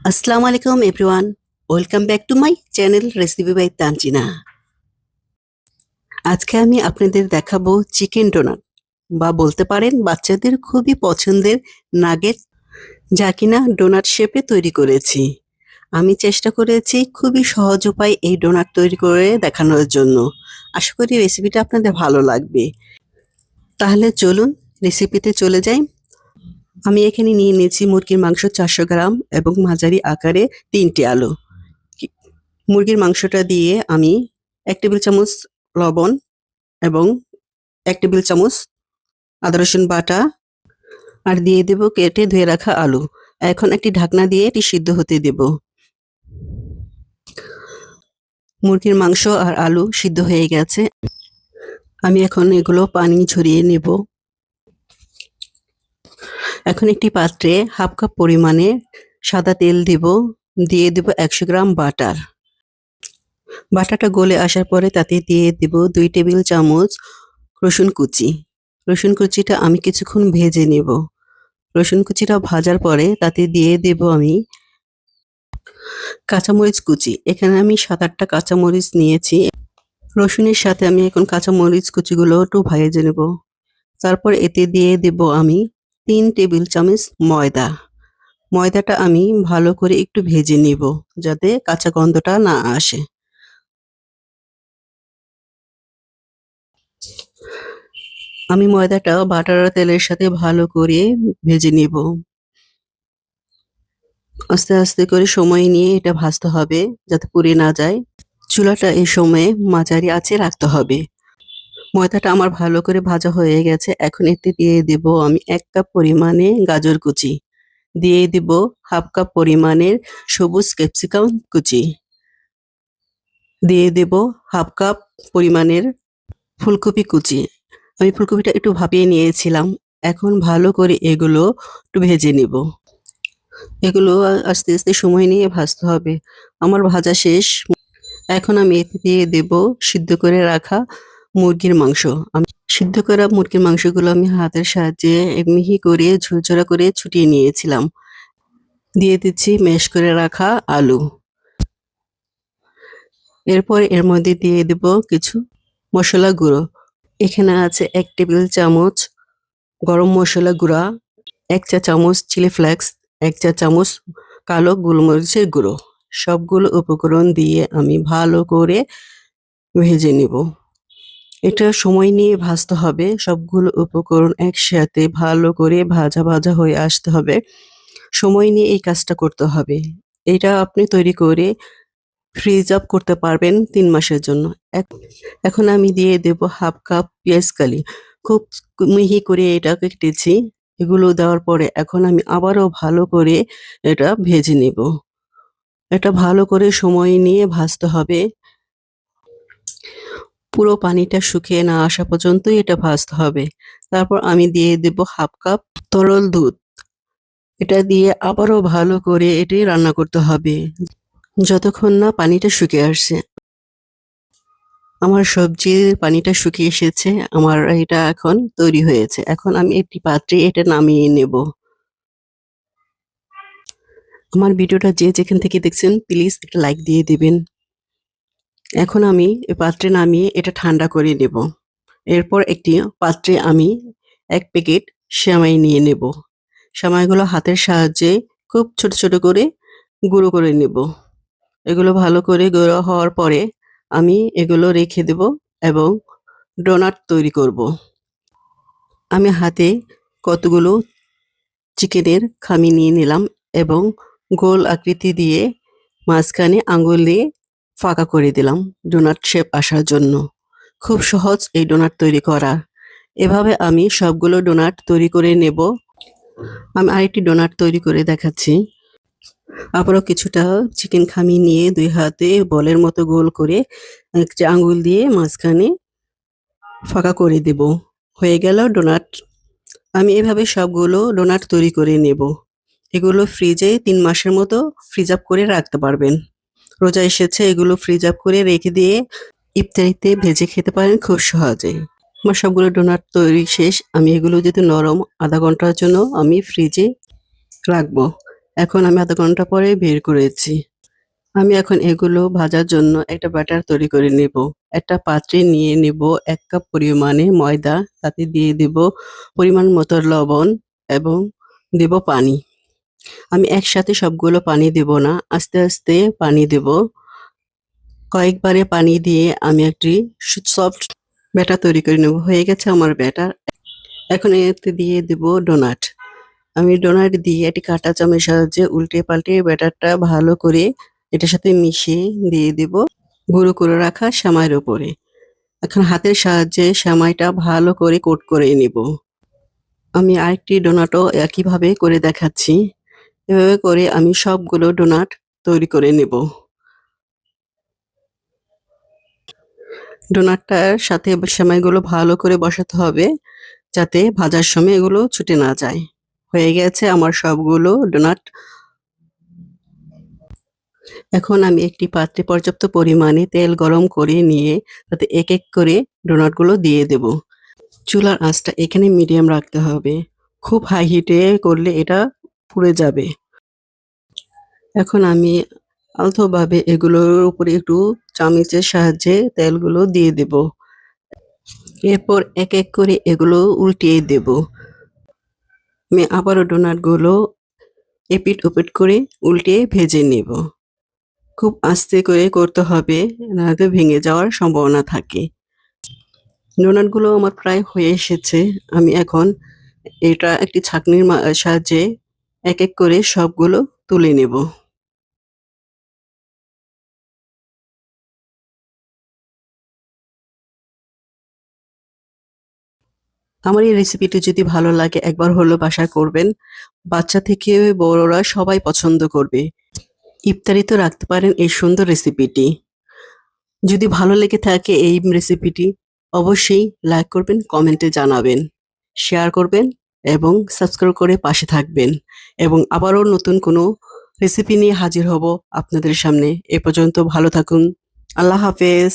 আসসালামু আলাইকুম everyone welcome back to my channel recipe by Tanzina আজকে আমি আপনাদের দেখাবো চিকেন ডোনাট বা বলতে পারেন বাচ্চাদের খুবই পছন্দের নাগেট যা কিনা ডোনাট শেপে তৈরি করেছি। আমি চেষ্টা করেছি খুবই সহজ উপায় এই ডোনাট তৈরি করে দেখানোর জন্য। আশা করি রেসিপিটা আপনাদের ভালো লাগবে। তাহলে চলুন রেসিপিতে চলে যাই। আমি এখানে নিয়ে নিয়েছি মুরগির মাংস চারশো গ্রাম এবং মাঝারি আকারে তিনটি আলু। মুরগির মাংসটা দিয়ে আমি এক টেবিল চামচ লবণ এবং এক টেবিল চামচ আদা, রসুন বাটা আর দিয়ে দেব কেটে ধুয়ে রাখা আলু। এখন একটি ঢাকনা দিয়ে এটি সিদ্ধ হতে দেব। মুরগির মাংস আর আলু সিদ্ধ হয়ে গেছে। আমি এখন এগুলো পানি ঝরিয়ে নেব। এখন একটি পাত্রে হাফ কাপ পরিমাণে সাদা তেল দিব, দিয়ে দেব একশো গ্রাম বাটার। বাটাটা গলে আসার পরে তাতে দিয়ে দেব দুই টেবিল চামচ রসুন কুচি। রসুন কুচিটা আমি কিছুক্ষণ ভেজে নেব। রসুন কুচিটা ভাজার পরে তাতে দিয়ে দেব আমি কাঁচামরিচ কুচি। এখানে আমি সাত আটটা কাঁচামরিচ নিয়েছি। রসুনের সাথে আমি এখন কাঁচামরিচ কুচিগুলো একটু ভেজে নেব। তারপর এতে দিয়ে দেব আমি তিন টেবিল চামচ ময়দা। ময়দাটা আমি ভালো করে একটু ভেজে নিব যাতে কাঁচা গন্ধটা না আসে। আমি ময়দাটা বাটার তেলের সাথে ভালো করে ভেজে নিব। আস্তে আস্তে করে সময় নিয়ে এটা ভাজতে হবে যাতে পুড়ে না যায়। চুলাটা এই সময়ে মাঝারি আঁচে রাখতে হবে। ময়দাটা আমার ভালো করে ভাজা হয়ে গেছে। এখন এতে দিয়ে দেব আমি এক কাপ পরিমাণে গাজর কুচি। দিয়ে দেব হাফ কাপ পরিমাণের সবুজ ক্যাপসিকাম কুচি। দিয়ে দেব হাফ কাপ পরিমাণের ফুলকপি কুচি। আমি ফুলকপিটা একটু ভাপিয়ে নিয়েছিলাম। এখন ভালো করে এগুলো একটু ভেজে নিব। এগুলো আস্তে আস্তে সময় নিয়ে ভাজতে হবে। আমার ভাজা শেষ। এখন আমি এতে দিয়ে দেব সিদ্ধ করে রাখা মুরগির মাংস। আমি সিদ্ধ করা মুরগির মাংসগুলো আমি হাতের সাহায্যে মিহি করে ঝুরঝুরা করে ছুটিয়ে নিয়েছিলাম। দিয়ে দিচ্ছি ম্যাশ করে রাখা আলু। এরপর এর মধ্যে দিয়ে দেব কিছু মশলা গুঁড়ো। এখানে আছে এক টেবিল চামচ গরম মশলা গুঁড়া, এক চা চামচ চিলি ফ্লেক্স, এক চা চামচ কালো গোলমরিচের গুঁড়ো। সবগুলো উপকরণ দিয়ে আমি ভালো করে ভেজে নিব। এটা সময় নিয়ে ভাজতে হবে। সবগুলো উপকরণ একসাথে ভালো করে ভাজা ভাজা হয়ে আসতে হবে। সময় নিয়ে এই কাজটা করতে হবে। এটা আপনি তৈরি করে ফ্রিজ আপ করতে পারবেন তিন মাসের জন্য। এখন আমি দিয়ে দেব হাফ কাপ পেঁয়াজ কালি। খুব মিহি করে এটা কেটেছি। এগুলো দেওয়ার পরে এখন আমি আবারও ভালো করে এটা ভেজে নেব। এটা ভালো করে সময় নিয়ে ভাজতে হবে। পুরো পানিটা শুকিয়ে না আসা পর্যন্তই এটা ভাজতে হবে। তারপর আমি দিয়ে দেব হাফ কাপ তরল দুধ। এটা দিয়ে আবারও ভালো করে এটি রান্না করতে হবে। যতক্ষণ না পানিটা শুকিয়ে আসছে। আমার সবজির পানিটা শুকিয়ে এসেছে। আমার এটা এখন তৈরি হয়েছে। এখন আমি একটি পাত্রে এটা নামিয়ে নেব। আমার ভিডিওটা যে যেখান থেকে দেখছেন, প্লিজ একটা লাইক দিয়ে দিবেন। এখন আমি এই পাত্রে নামিয়ে এটা ঠান্ডা করে নেব। এরপর একটি পাত্রে আমি এক প্যাকেট সেমাই নিয়ে নেব। সেমাইগুলো হাতের সাহায্যে খুব ছোট ছোট করে গুঁড়ো করে নেব। এগুলো ভালো করে গুঁড়ো হওয়ার পরে আমি এগুলো রেখে দেব এবং ডোনাট তৈরি করব। আমি হাতে কতগুলো চিকেনের খামি নিয়ে নিলাম এবং গোল আকৃতি দিয়ে মাঝখানে আঙুল দিয়ে ফাঁকা করে দিলাম ডোনাট শেপ আসার জন্য। খুব সহজ এই ডোনাট তৈরি করা এভাবে আমি সবগুলো ডোনাট তৈরি করে নেব। আমি আরেকটি ডোনাট তৈরি করে দেখাচ্ছি। আবারও কিছুটা চিকেন খামি নিয়ে দুই হাতে বলের মতো গোল করে একটা আঙ্গুল দিয়ে মাঝখানে ফাঁকা করে দেব। হয়ে গেল ডোনাট। আমি এভাবে সবগুলো ডোনাট তৈরি করে নেব। এগুলো ফ্রিজে তিন মাসের মতো ফ্রিজ আপ করে রাখতে পারবেন। রোজা এসেছে, এগুলো ফ্রিজ আপ করে রেখে দিয়ে ইফতারিতে ভেজে খেতে পারেন খুব সহজে আমার সবগুলো ডোনাট তৈরি শেষ, আমি এগুলো যেহেতু নরম, আধা ঘণ্টার জন্য আমি ফ্রিজে রাখব। এখন আমি আধা ঘণ্টা পরে বের করেছি। আমি এখন এগুলো ভাজার জন্য একটা ব্যাটার তৈরি করে নেব। একটা পাত্রে নিয়ে নেব এক কাপ পরিমাণে ময়দা, তাতে দিয়ে দেব পরিমাণ মতো লবণ এবং দেব পানি। আমি একসাথে সবগুলো পানি দেব না, আস্তে আস্তে পানি দেব। কয়েকবারে পানি দিয়ে আমি একটি সফট ব্যাটার তৈরি করে নেব। হয়ে গেছে আমার ব্যাটার। এখন এতে দিয়ে দেব ডোনাট। আমি ডোনাট দিয়ে একটি কাঁটা চামের সাহায্যে উল্টে পাল্টে ব্যাটারটা ভালো করে এটার সাথে মিশিয়ে দিয়ে দেব গুঁড়ো করে রাখা সামাইয়ের উপরে। এখন হাতের সাহায্যে সামাইটা ভালো করে কোট করে নেব। আমি আরেকটি ডোনাটও একইভাবে করে দেখাচ্ছি। এভাবে করে আমি সবগুলো ডোনাট তৈরি করে নেব। ডোনাটটার সাথে সেমাইগুলো ভালো করে বসাতে হবে যাতে ভাজার সময় এগুলো ছুটে না যায়। হয়ে গেছে আমার সবগুলো ডোনাট। এখন আমি একটি পাত্রে পর্যাপ্ত পরিমাণে তেল গরম করে নিয়ে তাতে এক এক করে ডোনাটগুলো দিয়ে দেব। চুলার আঁচটা এখানে মিডিয়াম রাখতে হবে। খুব হাই হিটে করলে এটা পুড়ে যাবে। এখন আমি আলতোভাবে এগুলোর উপরে একটু চামচের সাহায্যে তেলগুলো দিয়ে দেব। এরপর এক এক করে এগুলো উল্টিয়ে দেব। আমি আবারও ডোনাটগুলো এপিট ওপিট করে উল্টে ভেজে নেব। খুব আস্তে করে করতে হবে নাহলে ভেঙে যাওয়ার সম্ভাবনা থাকে। ডোনাটগুলো আমার প্রায় হয়ে এসেছে। আমি এখন এটা একটি ছাঁকনির সাহায্যে এক এক করে সবগুলো তুলে নেব। আমার এই রেসিপিটি যদি ভালো লাগে, একবার হলো বাসা করবেন। বাচ্চা থেকে বড়রা সবাই পছন্দ করবে। ইফতারিতে রাখতে পারেন এই সুন্দর রেসিপিটি যদি ভালো লেগে থাকে এই রেসিপিটি অবশ্যই লাইক করবেন কমেন্টে জানাবেন। শেয়ার করবেন এবং সাবস্ক্রাইব করে পাশে থাকবেন। এবং আবারও নতুন কোনো রেসিপি নিয়ে হাজির হব আপনাদের সামনে। এ পর্যন্ত ভালো থাকুন। আল্লাহ হাফেজ।